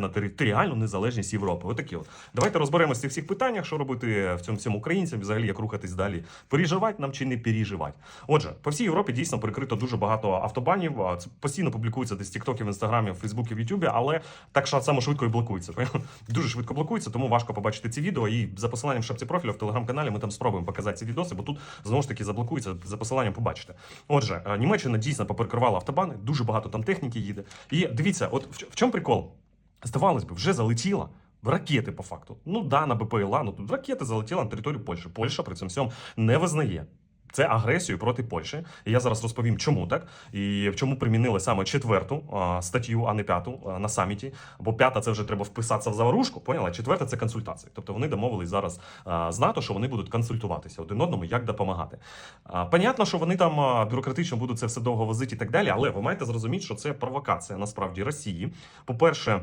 на територіальну незалежність Європи. Отакі от. Давайте розберемося в цих всіх питаннях, що робити в цьому всім українцям, взагалі як рухатись далі. Переживати нам чи не переживати. Отже, по всій Європі дійсно перекрито дуже багато автобанів. Це постійно публікується десь в Тіктокі, в інстаграмі, в Фейсбуці, в Ютубі, але так само швидко і блокується. Дуже швидко блокується, тому важко побачити ці відео. І за посиланням шапці профілю в телеграм-каналі ми там спробуємо показати ці відоси, бо тут знову ж таки заблокується за посиланням. Побачите. Отже, е, Німеччина дійсно поперекривала автобани, дуже багато там техніки їде. І дивіться, от в чому прикол? Здавалось би, вже залетіла. Ракети по факту. Ну да, на БПЛА, ну тут ракети залетіли на територію Польщі. Польща при цьому всьому не визнає. Це агресію проти Польщі. І я зараз розповім, чому так і в чому примінили саме четверту а, статтю, а не п'яту а, на саміті. Бо п'ята це вже треба вписатися в заварушку. Поняла? Четверта це консультації. Тобто вони домовились зараз а, з НАТО, що вони будуть консультуватися один одному, як допомагати. А, понятно, що вони там бюрократично будуть це все довго возити і так далі, але ви маєте зрозуміти, що це провокація насправді Росії. По-перше.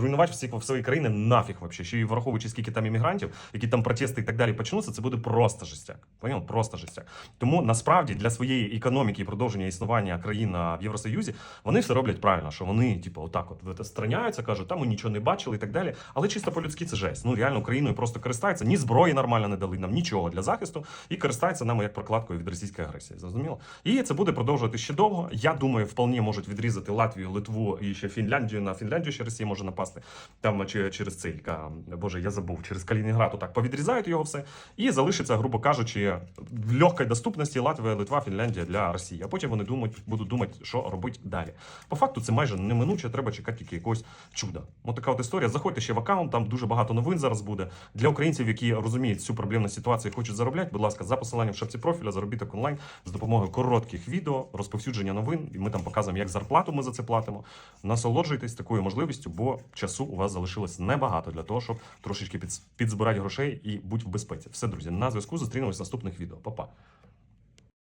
зруйнувати всі свої країни нафіг вообще. Ще й враховуючи, скільки там іммігрантів, які там протести і так далі почнуться, це буде просто жестяк. Поняв? Просто жестяк. Тому насправді для своєї економіки і продовження існування країн в Євросоюзі вони все роблять правильно, що вони, типу, отак от страняються, кажуть, там ми нічого не бачили і так далі. Але чисто по-людськи це жесть. Ну реально Україною просто користаються, ні зброї нормально не дали нам нічого для захисту і користаються нами як прокладкою від російської агресії. Зрозуміло? І це буде продовжувати ще довго. Я думаю, вполне можуть відрізати Латвію, Литву і ще Фінляндію. На Фінляндію ще Росія може напасти. Там через цей Боже, я забув, через Калінінград так повідрізають його все. І залишиться, грубо кажучи, в легкій доступності Латвія, Литва, Фінляндія для Росії. А потім вони думають, будуть думати, що робити далі. По факту це майже неминуче, треба чекати тільки якогось чуда. Ось така от історія. Заходьте ще в аккаунт, там дуже багато новин зараз буде. Для українців, які розуміють цю проблемну ситуацію і хочуть заробляти, будь ласка, за посиланням в шапці профіля, заробіток онлайн з допомогою коротких відео, розповсюдження новин. І ми там показуємо, як зарплату ми за це платимо. Насолоджуйтесь такою можливістю, бо часу у вас залишилось небагато для того, щоб трошечки підзбирати грошей і бути в безпеці. Все, друзі, на зв'язку зустрінемось в наступних відео. Па-па.